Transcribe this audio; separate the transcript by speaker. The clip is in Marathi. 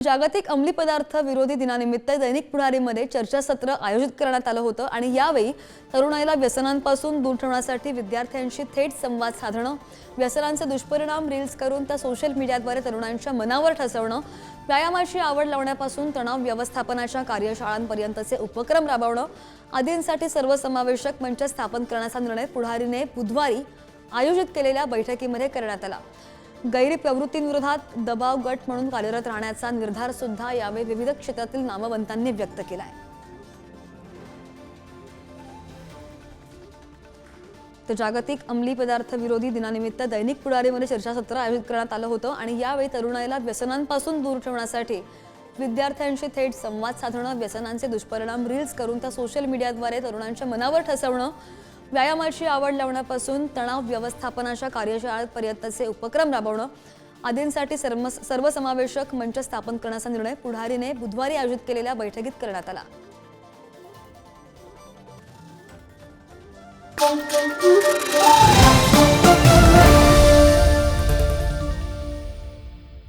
Speaker 1: जागतिक अंमली पदार्थ विरोधी दिनानिमित्त दैनिक पुढारीमध्ये चर्चासत्र आयोजित करण्यात आलं होतं आणि यावेळी तरुणाईला व्यसनांपासून दूर ठेवण्यासाठी विद्यार्थ्यांशी थेट संवाद साधणं व्यसनांचे दुष्परिणाम रील्स करून त्या सोशल मीडियाद्वारे तरुणांच्या मनावर ठसवणं व्यायामाची आवड लावण्यापासून तणाव व्यवस्थापनाच्या कार्यशाळांपर्यंतचे उपक्रम राबवणं आदींसाठी सर्वसमावेशक मंच स्थापन करण्याचा निर्णय पुढारीने बुधवारी आयोजित केलेल्या बैठकीमध्ये करण्यात आला. गैरप्रवृत्तींविरोधात दबाव गट म्हणून कार्यरत राहण्याचा निर्धार सुद्धा यावेळी विविध क्षेत्रातील नामवंतांनी व्यक्त केला आहे तर जागतिक अंमली पदार्थ विरोधी दिनानिमित्त दैनिक पुढारीमध्ये चर्चासत्र आयोजित करण्यात आलं होतं आणि यावेळी तरुणाईला व्यसनांपासून दूर ठेवण्यासाठी विद्यार्थ्यांशी थेट संवाद साधणं व्यसनांचे दुष्परिणाम रील्स करून त्या सोशल मीडियाद्वारे तरुणांच्या मनावर ठसवणं व्यायामाची आवड लावण्यापासून तणाव व्यवस्थापनाच्या कार्यशाळेपर्यंतचे उपक्रम राबवणं आदींसाठी सर्व सर्वसमावेशक मंच स्थापन करण्याचा निर्णय पुढारीने बुधवारी आयोजित केलेल्या बैठकीत करण्यात आला
Speaker 2: Thank you.